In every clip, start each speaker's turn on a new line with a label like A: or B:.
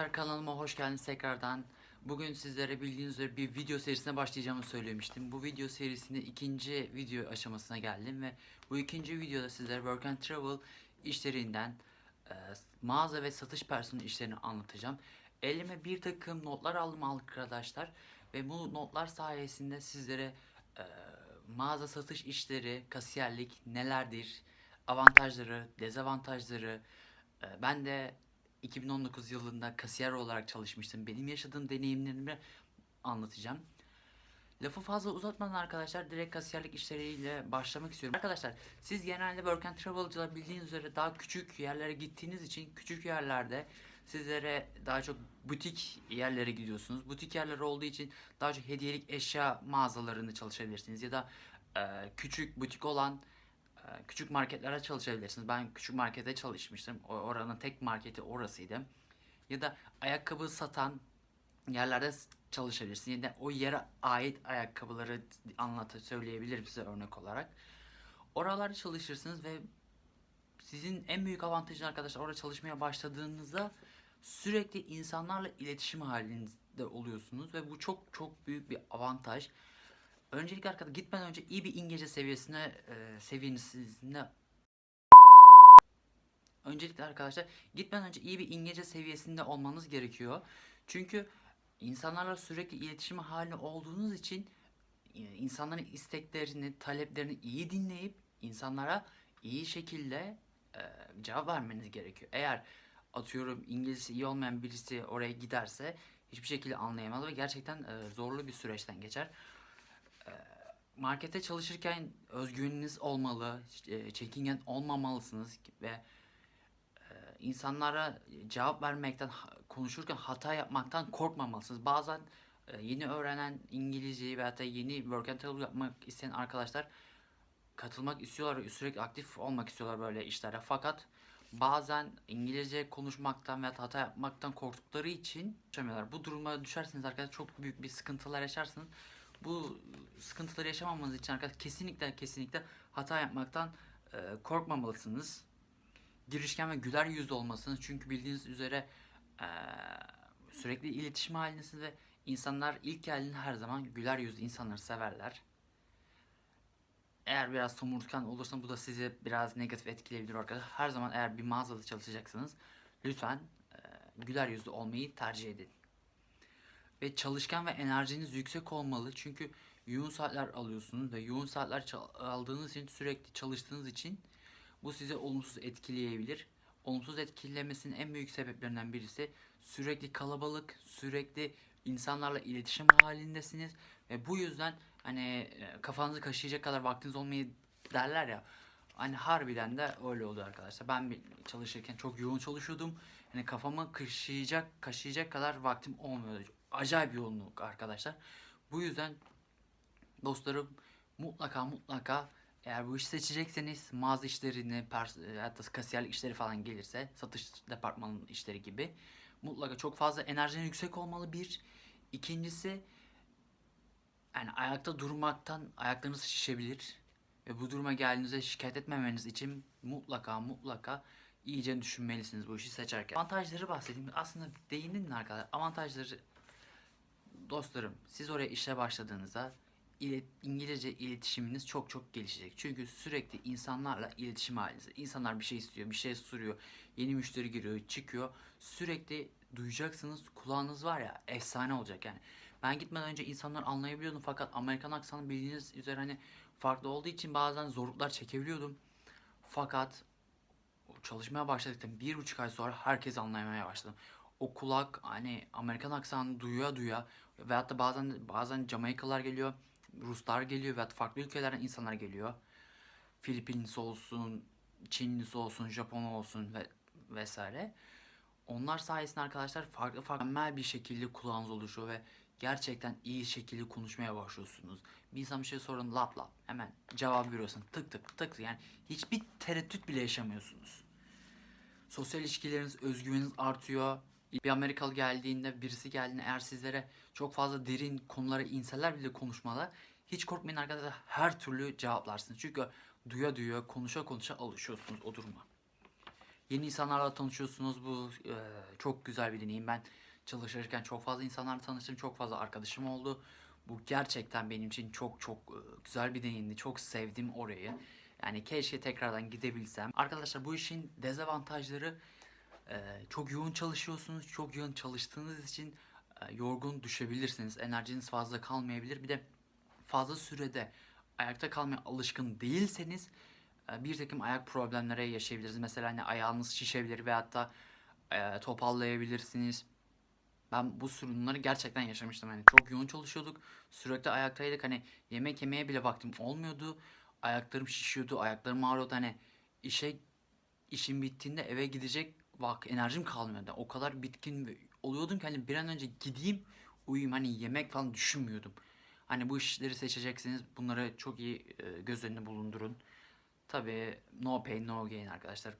A: Arkadaşlar kanalıma hoş geldiniz tekrardan. Bugün sizlere bildiğiniz üzere bir video serisine başlayacağımı söylemiştim. Bu video serisinde ikinci video aşamasına geldim ve bu ikinci videoda sizlere Work and Travel işlerinden e, mağaza ve satış personeli işlerini anlatacağım. Elime bir takım notlar aldım arkadaşlar ve bu notlar sayesinde sizlere e, mağaza satış işleri, kasiyerlik nelerdir, avantajları, dezavantajları, e, ben de 2019 yılında kasiyer olarak çalışmıştım. Benim yaşadığım deneyimlerimi anlatacağım. Lafı fazla uzatmadan arkadaşlar direkt kasiyerlik işleriyle başlamak istiyorum. Arkadaşlar siz genelde work and travel'cılar bildiğiniz üzere daha küçük yerlere gittiğiniz için küçük yerlerde sizlere daha çok butik yerlere gidiyorsunuz. Butik yerler olduğu için daha çok hediyelik eşya mağazalarında çalışabilirsiniz ya da e, küçük butik olan küçük marketlere çalışabilirsiniz. Ben küçük markete çalışmıştım. Oranın tek marketi orasıydı. Ya da ayakkabı satan yerlerde çalışabilirsiniz. Ya o yere ait ayakkabıları anlat söyleyebilirim size örnek olarak. Oralarda çalışırsınız ve sizin en büyük avantajın arkadaşlar orada çalışmaya başladığınızda sürekli insanlarla iletişim halinde oluyorsunuz ve bu çok çok büyük bir avantaj. Öncelikle arkadaşlar gitmeden önce iyi bir İngilizce seviyesine e, seviyenizde Öncelikle arkadaşlar gitmeden önce iyi bir İngilizce seviyesinde olmanız gerekiyor. Çünkü insanlarla sürekli iletişim halinde olduğunuz için e, insanların isteklerini, taleplerini iyi dinleyip insanlara iyi şekilde e, cevap vermeniz gerekiyor. Eğer atıyorum İngilizcesi iyi olmayan birisi oraya giderse hiçbir şekilde anlayamaz ve gerçekten e, zorlu bir süreçten geçer. Markete çalışırken özgüveniniz olmalı, e, çekingen olmamalısınız ve e, insanlara cevap vermekten, konuşurken hata yapmaktan korkmamalısınız. Bazen e, yeni öğrenen İngilizceyi veya da yeni work and travel yapmak isteyen arkadaşlar katılmak istiyorlar sürekli aktif olmak istiyorlar böyle işlere. Fakat bazen İngilizce konuşmaktan veya hata yapmaktan korktukları için yaşamıyorlar. Bu duruma düşerseniz arkadaşlar çok büyük bir sıkıntılar yaşarsınız. Bu sıkıntıları yaşamamanız için arkadaşlar kesinlikle kesinlikle hata yapmaktan e, korkmamalısınız girişken ve güler yüzlü olmasınız. Çünkü bildiğiniz üzere eee, sürekli iletişim halindesiniz ve insanlar ilk geldiğinde her zaman güler yüzlü insanları severler. Eğer biraz somurtkan olursa bu da sizi biraz negatif etkileyebilir arkadaşlar. Her zaman eğer bir mağazada çalışacaksanız lütfen eee, güler yüzlü olmayı tercih edin. Ve çalışkan ve enerjiniz yüksek olmalı. Çünkü yoğun saatler alıyorsunuz ve yoğun saatler aldığınız için sürekli çalıştığınız için bu sizi olumsuz etkileyebilir. Olumsuz etkilemesinin en büyük sebeplerinden birisi sürekli kalabalık, sürekli insanlarla iletişim halindesiniz ve bu yüzden hani e, kafanızı kaşıyacak kadar vaktiniz olmayı derler ya. Hani harbiden de öyle oluyor arkadaşlar. Ben çalışırken çok yoğun çalışıyordum. Hani kafamı kaşıyacak, kaşıyacak kadar vaktim olmuyordu. Acayip yoğunluk arkadaşlar. Bu yüzden dostlarım mutlaka mutlaka eğer bu işi seçecekseniz mağaza işlerini, e, hatta kasiyerlik işleri falan gelirse, satış departmanının işleri gibi mutlaka çok fazla enerjinin yüksek olmalı bir. İkincisi yani ayakta durmaktan ayaklarınız şişebilir ve bu duruma geldiğinizde şikayet etmemeniz için mutlaka mutlaka iyice düşünmelisiniz bu işi seçerken. Avantajları bahsedeyim. Aslında değindin mi arkadaşlar? Avantajları dostlarım siz oraya işe başladığınızda İngilizce iletişiminiz çok çok gelişecek. Çünkü sürekli insanlarla iletişim halindeyiz. İnsanlar bir şey istiyor, bir şey soruyor. Yeni müşteri giriyor, çıkıyor. Sürekli duyacaksınız. Kulağınız var ya efsane olacak yani. Ben gitmeden önce insanlar anlayabiliyordum fakat Amerikan aksanı bildiğiniz üzere hani farklı olduğu için bazen zorluklar çekebiliyordum. Fakat çalışmaya başladıktan bir buçuk ay sonra herkes anlamaya başladım. O kulak hani Amerikan aksanını duyuya duya veyahut da bazen bazen Jamaikalılar geliyor, Ruslar geliyor veyahut farklı ülkelerden insanlar geliyor. Filipinlisi olsun, Çinlisi olsun, Japon olsun ve vesaire. Onlar sayesinde arkadaşlar farklı farklı bir şekilde kulağınız oluşuyor ve gerçekten iyi şekilde konuşmaya başlıyorsunuz. Bir insan bir şey sorun lap lap hemen cevap veriyorsun tık tık tık yani hiçbir tereddüt bile yaşamıyorsunuz. Sosyal ilişkileriniz, özgüveniniz artıyor. Bir Amerikalı geldiğinde, birisi geldiğinde eğer sizlere çok fazla derin konulara inseler bile konuşmalar hiç korkmayın arkadaşlar her türlü cevaplarsınız. Çünkü duya duya, konuşa konuşa alışıyorsunuz o duruma. Yeni insanlarla tanışıyorsunuz. Bu e, çok güzel bir deneyim. Ben çalışırken çok fazla insanlarla tanıştım. Çok fazla arkadaşım oldu. Bu gerçekten benim için çok çok e, güzel bir deneyimdi. Çok sevdim orayı. Yani keşke tekrardan gidebilsem. Arkadaşlar bu işin dezavantajları çok yoğun çalışıyorsunuz. Çok yoğun çalıştığınız için e, yorgun düşebilirsiniz. Enerjiniz fazla kalmayabilir. Bir de fazla sürede ayakta kalmaya alışkın değilseniz e, bir takım ayak problemlere yaşayabilirsiniz. Mesela hani ayağınız şişebilir veyahut da e, topallayabilirsiniz. Ben bu sorunları gerçekten yaşamıştım. Hani çok yoğun çalışıyorduk. Sürekli ayaktaydık. Hani yemek yemeye bile vaktim olmuyordu. Ayaklarım şişiyordu. Ayaklarım ağrıyordu. Hani işe işim bittiğinde eve gidecek vak enerjim kalmıyordu. O kadar bitkin oluyordum ki hani bir an önce gideyim uyuyayım. Hani yemek falan düşünmüyordum. Hani bu işleri seçeceksiniz. Bunları çok iyi e, göz önünde bulundurun. Tabii no pain no gain arkadaşlar.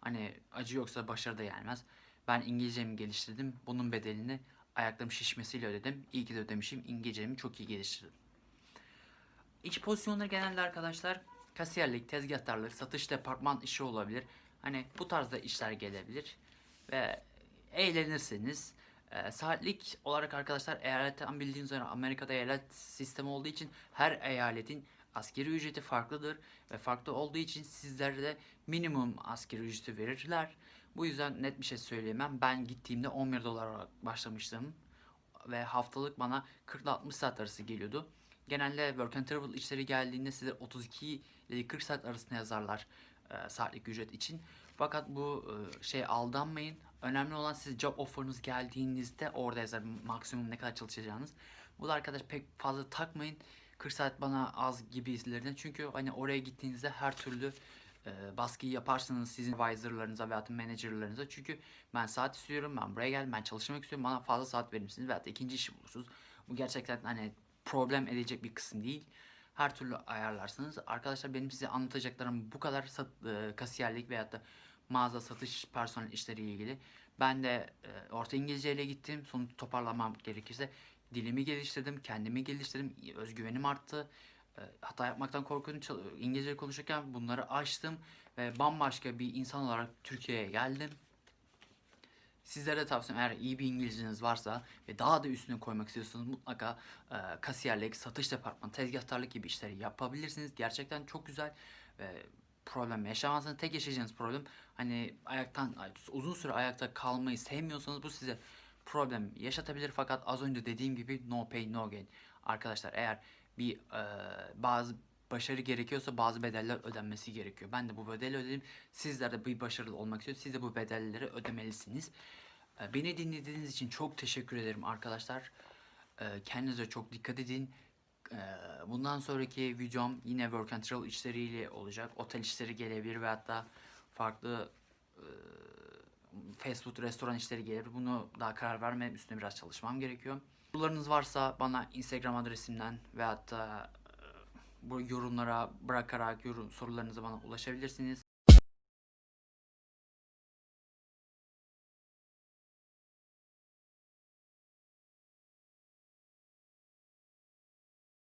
A: Hani acı yoksa başarı da gelmez. Ben İngilizcemi geliştirdim. Bunun bedelini ayaklarım şişmesiyle ödedim. İyi ki de ödemişim. İngilizcemi çok iyi geliştirdim. İş pozisyonları genelde arkadaşlar kasiyerlik, tezgahtarlık, satış departman işi olabilir. Hani bu tarzda işler gelebilir ve eğlenirsiniz. Ee, saatlik olarak arkadaşlar eyaletten bildiğiniz üzere Amerika'da eyalet sistemi olduğu için her eyaletin askeri ücreti farklıdır ve farklı olduğu için sizlere de minimum askeri ücreti verirler. Bu yüzden net bir şey söyleyemem. Ben gittiğimde 11 dolar olarak başlamıştım ve haftalık bana 40 ile 60 saat arası geliyordu. Genelde work and travel işleri geldiğinde size 32 ile 40 saat arasında yazarlar e, saatlik ücret için. Fakat bu şey aldanmayın. Önemli olan siz job offer'ınız geldiğinizde orada yazar maksimum ne kadar çalışacağınız. Bu da arkadaş pek fazla takmayın. 40 saat bana az gibilerden çünkü hani oraya gittiğinizde her türlü e, baskıyı yaparsınız sizin advisorlarınıza veya managerlarınıza. Çünkü ben saat istiyorum, ben buraya geldim, ben çalışmak istiyorum, bana fazla saat verir misiniz veya ikinci işi bulursunuz. Bu gerçekten hani problem edecek bir kısım değil. Her türlü ayarlarsınız. Arkadaşlar benim size anlatacaklarım bu kadar sat, e, kasiyerlik veyahut da mağaza satış personel işleriyle ilgili. Ben de e, orta İngilizce ile gittim. Sonra toparlamam gerekirse dilimi geliştirdim, kendimi geliştirdim, özgüvenim arttı. E, hata yapmaktan. Çal- İngilizce konuşurken bunları açtım ve bambaşka bir insan olarak Türkiye'ye geldim. Sizlere de tavsiyem eğer iyi bir İngilizceniz varsa ve daha da üstüne koymak istiyorsanız mutlaka e, kasiyerlik, satış departmanı, tezgahtarlık gibi işleri yapabilirsiniz. Gerçekten çok güzel ve problem yaşamazsınız. Tek yaşayacağınız problem hani ayaktan uzun süre ayakta kalmayı sevmiyorsanız bu size problem yaşatabilir. Fakat az önce dediğim gibi no pain no gain. Arkadaşlar eğer bir e, bazı başarı gerekiyorsa bazı bedeller ödenmesi gerekiyor. Ben de bu bedeli ödedim. Sizler de bir başarılı olmak istiyorsanız siz de bu bedelleri ödemelisiniz. E, Beni dinlediğiniz için çok teşekkür ederim arkadaşlar. E, Kendinize çok dikkat edin. E, Bundan sonraki videom yine work and travel işleriyle olacak. Otel işleri gelebilir ve hatta farklı e, fast food restoran işleri gelebilir. Bunu daha karar vermedim. Üstüne biraz çalışmam gerekiyor. Sorularınız varsa bana Instagram adresimden ve hatta yorumlara bırakarak yorum sorularınızı bana ulaşabilirsiniz.